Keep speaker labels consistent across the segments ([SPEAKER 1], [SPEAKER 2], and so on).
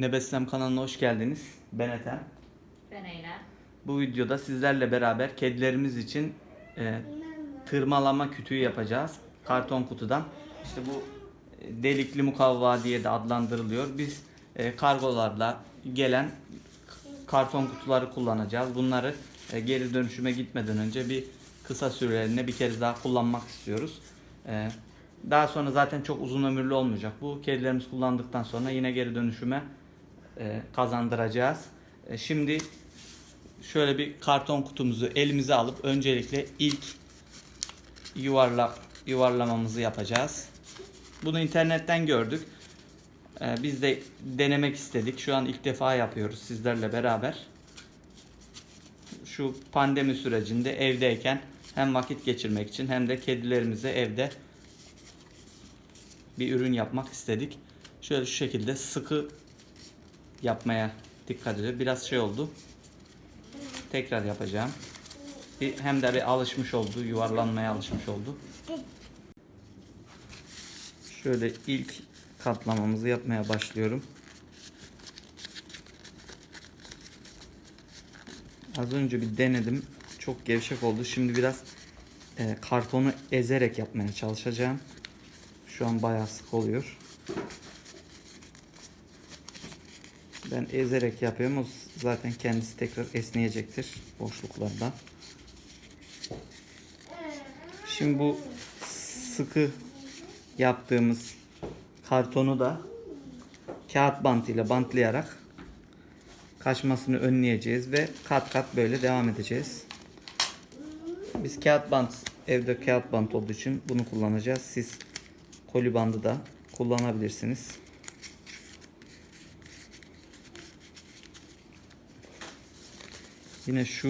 [SPEAKER 1] Nebeslem kanalına hoş geldiniz. Ben Ethem.
[SPEAKER 2] Ben Eylem.
[SPEAKER 1] Bu videoda sizlerle beraber kedilerimiz için e, tırmalama kütüğü yapacağız. Karton kutudan. İşte bu e, delikli mukavva diye de adlandırılıyor. Biz e, kargolarla gelen karton kutuları kullanacağız. Bunları e, geri dönüşüme gitmeden önce bir kısa süreliğine bir kez daha kullanmak istiyoruz. E, daha sonra zaten çok uzun ömürlü olmayacak. Bu kedilerimiz kullandıktan sonra yine geri dönüşüme kazandıracağız. E, şimdi şöyle bir karton kutumuzu elimize alıp öncelikle ilk yuvarla yuvarlamamızı yapacağız. Bunu internetten gördük. Ee, biz de denemek istedik. Şu an ilk defa yapıyoruz sizlerle beraber. Şu pandemi sürecinde evdeyken hem vakit geçirmek için hem de kedilerimize evde bir ürün yapmak istedik. Şöyle şu şekilde sıkı yapmaya dikkat ediyor. Biraz şey oldu. Tekrar yapacağım. Bir, hem de bir alışmış oldu, yuvarlanmaya alışmış oldu. Şöyle ilk katlamamızı yapmaya başlıyorum. Az önce bir denedim. Çok gevşek oldu. Şimdi biraz e, kartonu ezerek yapmaya çalışacağım. Şu an bayağı sık oluyor. Ben ezerek yapıyorum. O zaten kendisi tekrar esneyecektir boşluklarda. Şimdi bu sıkı yaptığımız kartonu da kağıt bantıyla bantlayarak kaçmasını önleyeceğiz ve kat kat böyle devam edeceğiz. Biz kağıt bant evde kağıt bant olduğu için bunu kullanacağız. Siz koli bandı da kullanabilirsiniz. Yine şu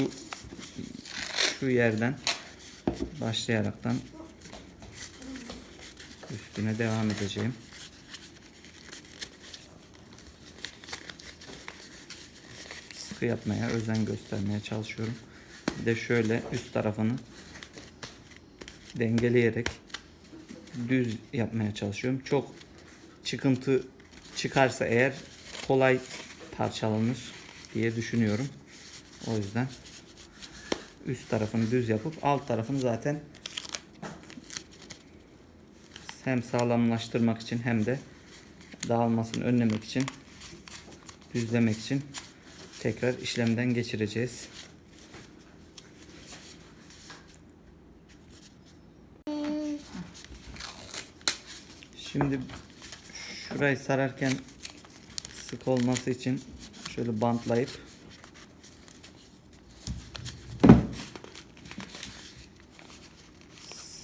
[SPEAKER 1] şu yerden başlayaraktan üstüne devam edeceğim. Sıkı yapmaya özen göstermeye çalışıyorum. Bir de şöyle üst tarafını dengeleyerek düz yapmaya çalışıyorum. Çok çıkıntı çıkarsa eğer kolay parçalanır diye düşünüyorum. O yüzden üst tarafını düz yapıp alt tarafını zaten hem sağlamlaştırmak için hem de dağılmasını önlemek için düzlemek için tekrar işlemden geçireceğiz. Şimdi şurayı sararken sık olması için şöyle bantlayıp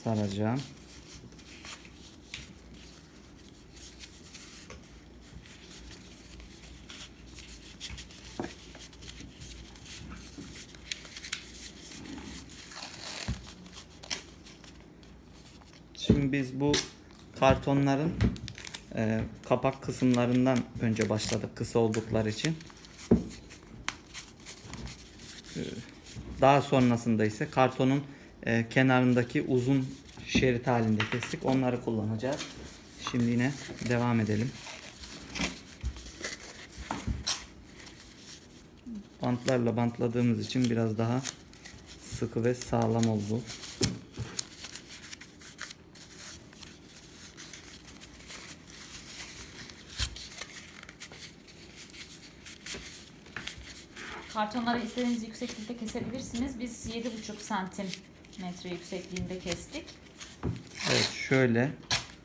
[SPEAKER 1] saracağım. Şimdi biz bu kartonların e, kapak kısımlarından önce başladık kısa oldukları için. E, Daha sonrasında ise kartonun e, kenarındaki uzun şerit halinde kestik. Onları kullanacağız. Şimdi yine devam edelim. Bantlarla bantladığımız için biraz daha sıkı ve sağlam oldu.
[SPEAKER 2] Kartonları istediğiniz yükseklikte kesebilirsiniz. Biz 7,5 santim metre yüksekliğinde kestik.
[SPEAKER 1] Evet şöyle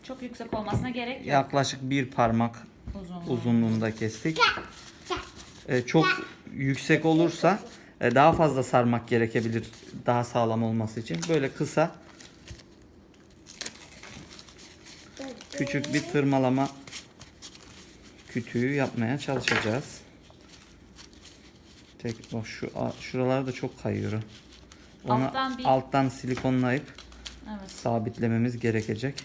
[SPEAKER 2] Çok yüksek olmasına gerek yok.
[SPEAKER 1] yaklaşık bir parmak
[SPEAKER 2] Uzunluğu.
[SPEAKER 1] uzunluğunda kestik. Ee, çok yüksek olursa e, daha fazla sarmak gerekebilir daha sağlam olması için. Böyle kısa küçük bir tırmalama kütüğü yapmaya çalışacağız. Tek bak şu a- şuralar da çok kayıyor. Onu
[SPEAKER 2] Alttan bir-
[SPEAKER 1] alttan silikonlayıp
[SPEAKER 2] Evet.
[SPEAKER 1] sabitlememiz gerekecek.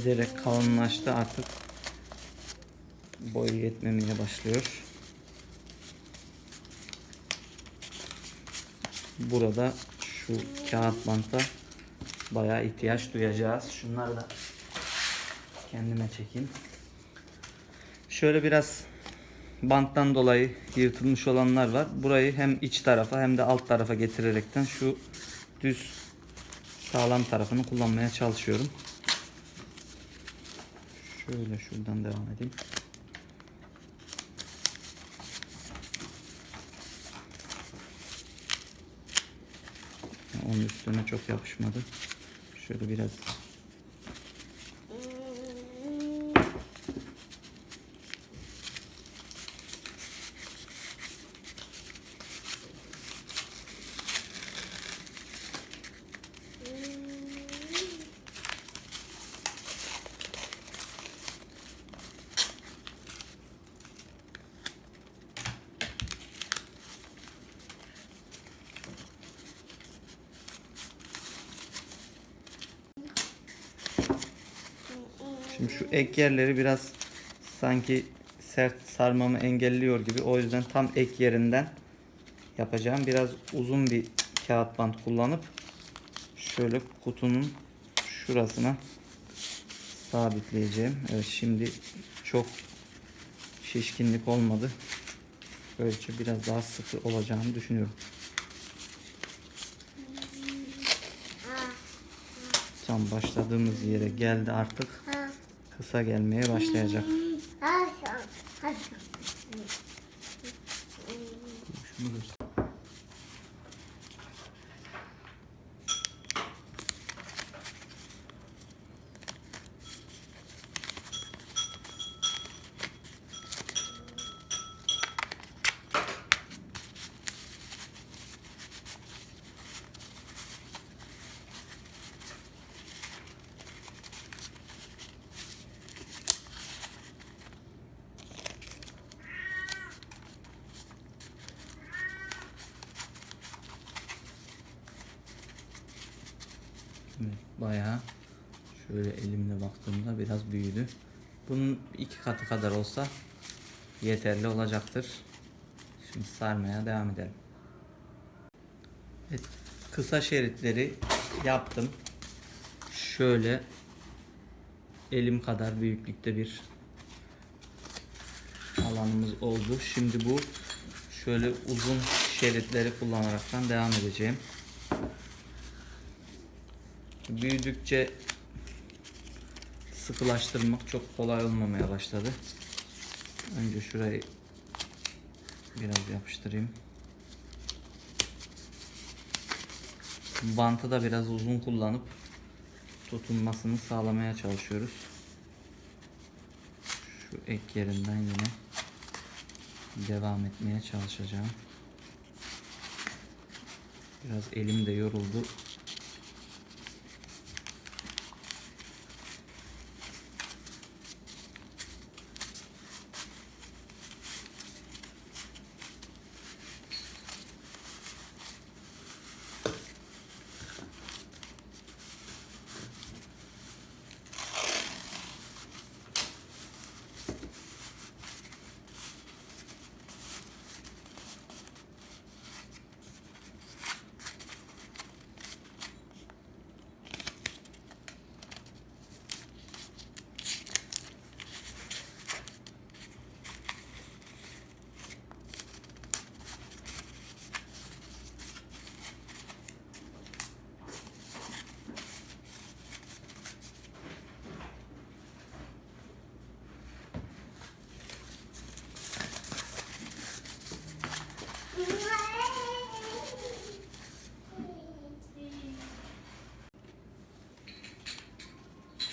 [SPEAKER 1] Giderek kalınlaştı artık boyu yetmemeye başlıyor. Burada şu kağıt banta bayağı ihtiyaç duyacağız. Şunları da kendime çekeyim. Şöyle biraz banttan dolayı yırtılmış olanlar var. Burayı hem iç tarafa hem de alt tarafa getirerekten şu düz sağlam tarafını kullanmaya çalışıyorum. Şöyle şuradan devam edeyim. Onun üstüne çok yapışmadı. Şöyle biraz Şimdi şu ek yerleri biraz sanki sert sarmamı engelliyor gibi. O yüzden tam ek yerinden yapacağım. Biraz uzun bir kağıt bant kullanıp şöyle kutunun şurasına sabitleyeceğim. Evet şimdi çok şişkinlik olmadı. Böylece biraz daha sıkı olacağını düşünüyorum. Tam başladığımız yere geldi artık. Kısa gelmeye başlayacak. Şunu göster. Evet, bayağı şöyle elimle baktığımda biraz büyüdü. Bunun iki katı kadar olsa yeterli olacaktır. Şimdi sarmaya devam edelim. Evet, kısa şeritleri yaptım. Şöyle elim kadar büyüklükte bir alanımız oldu. Şimdi bu şöyle uzun şeritleri kullanaraktan devam edeceğim. Büyüdükçe sıkılaştırmak çok kolay olmamaya başladı. Önce şurayı biraz yapıştırayım. Bantı da biraz uzun kullanıp tutunmasını sağlamaya çalışıyoruz. Şu ek yerinden yine devam etmeye çalışacağım. Biraz elim de yoruldu.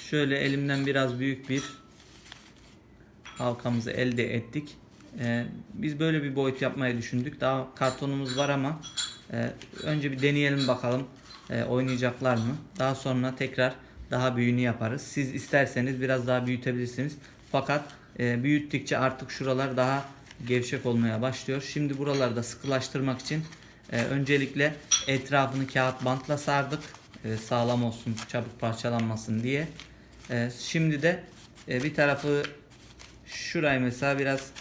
[SPEAKER 1] Şöyle elimden biraz büyük bir halkamızı elde ettik. Ee, biz böyle bir boyut yapmayı düşündük. Daha kartonumuz var ama e, önce bir deneyelim bakalım e, oynayacaklar mı. Daha sonra tekrar daha büyüğünü yaparız. Siz isterseniz biraz daha büyütebilirsiniz. Fakat e, büyüttükçe artık şuralar daha gevşek olmaya başlıyor. Şimdi buralarda sıkılaştırmak için e, öncelikle etrafını kağıt bantla sardık. E, sağlam olsun, çabuk parçalanmasın diye. E, şimdi de e, bir tarafı şurayı mesela biraz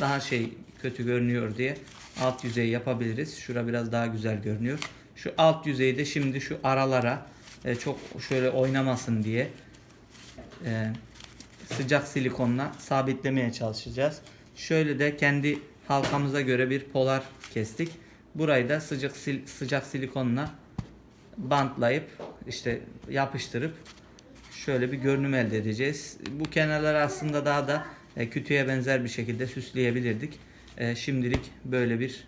[SPEAKER 1] daha şey kötü görünüyor diye alt yüzeyi yapabiliriz. Şura biraz daha güzel görünüyor. Şu alt yüzeyi de şimdi şu aralara e, çok şöyle oynamasın diye e, sıcak silikonla sabitlemeye çalışacağız. Şöyle de kendi halkamıza göre bir polar kestik. Burayı da sıcak sil- sıcak silikonla bantlayıp işte yapıştırıp şöyle bir görünüm elde edeceğiz. Bu kenarları aslında daha da e, kütüğe benzer bir şekilde süsleyebilirdik. E, şimdilik böyle bir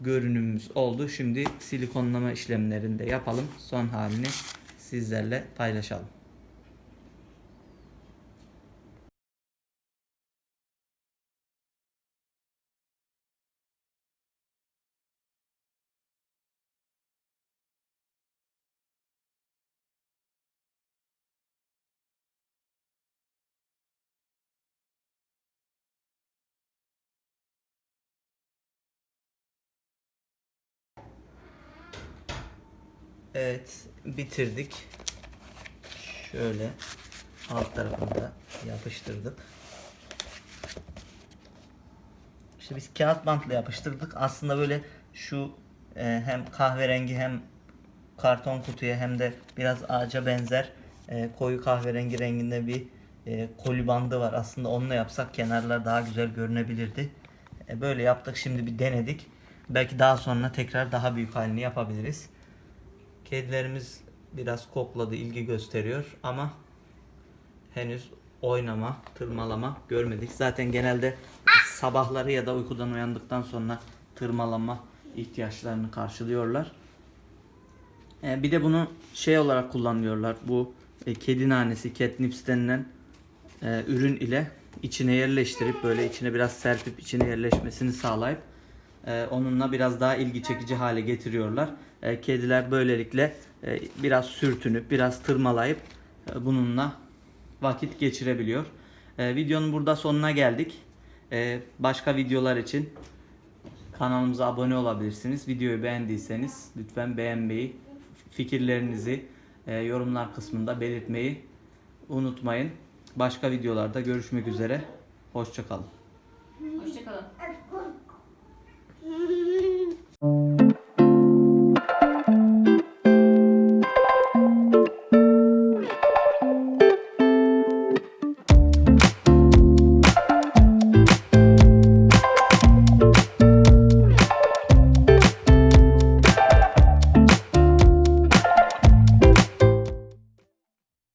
[SPEAKER 1] görünümümüz oldu. Şimdi silikonlama işlemlerini de yapalım. Son halini sizlerle paylaşalım. Evet, bitirdik. Şöyle alt tarafını da yapıştırdık. İşte biz kağıt bantla yapıştırdık. Aslında böyle şu e, hem kahverengi hem karton kutuya hem de biraz ağaca benzer e, koyu kahverengi renginde bir e, koli bandı var. Aslında onunla yapsak kenarlar daha güzel görünebilirdi. E, böyle yaptık. Şimdi bir denedik. Belki daha sonra tekrar daha büyük halini yapabiliriz. Kedilerimiz biraz kokladı, ilgi gösteriyor ama henüz oynama, tırmalama görmedik. Zaten genelde sabahları ya da uykudan uyandıktan sonra tırmalama ihtiyaçlarını karşılıyorlar. Ee, bir de bunu şey olarak kullanıyorlar. Bu e, kedi nanesi, catnips denilen e, ürün ile içine yerleştirip böyle içine biraz serpip içine yerleşmesini sağlayıp e, onunla biraz daha ilgi çekici hale getiriyorlar. E, kediler böylelikle e, biraz sürtünüp biraz tırmalayıp e, bununla vakit geçirebiliyor. E, videonun burada sonuna geldik. Başka videolar için kanalımıza abone olabilirsiniz. Videoyu beğendiyseniz lütfen beğenmeyi, fikirlerinizi e, yorumlar kısmında belirtmeyi unutmayın. Başka videolarda görüşmek üzere. Hoşçakalın.
[SPEAKER 2] Hoşçakalın. Mm-hmm.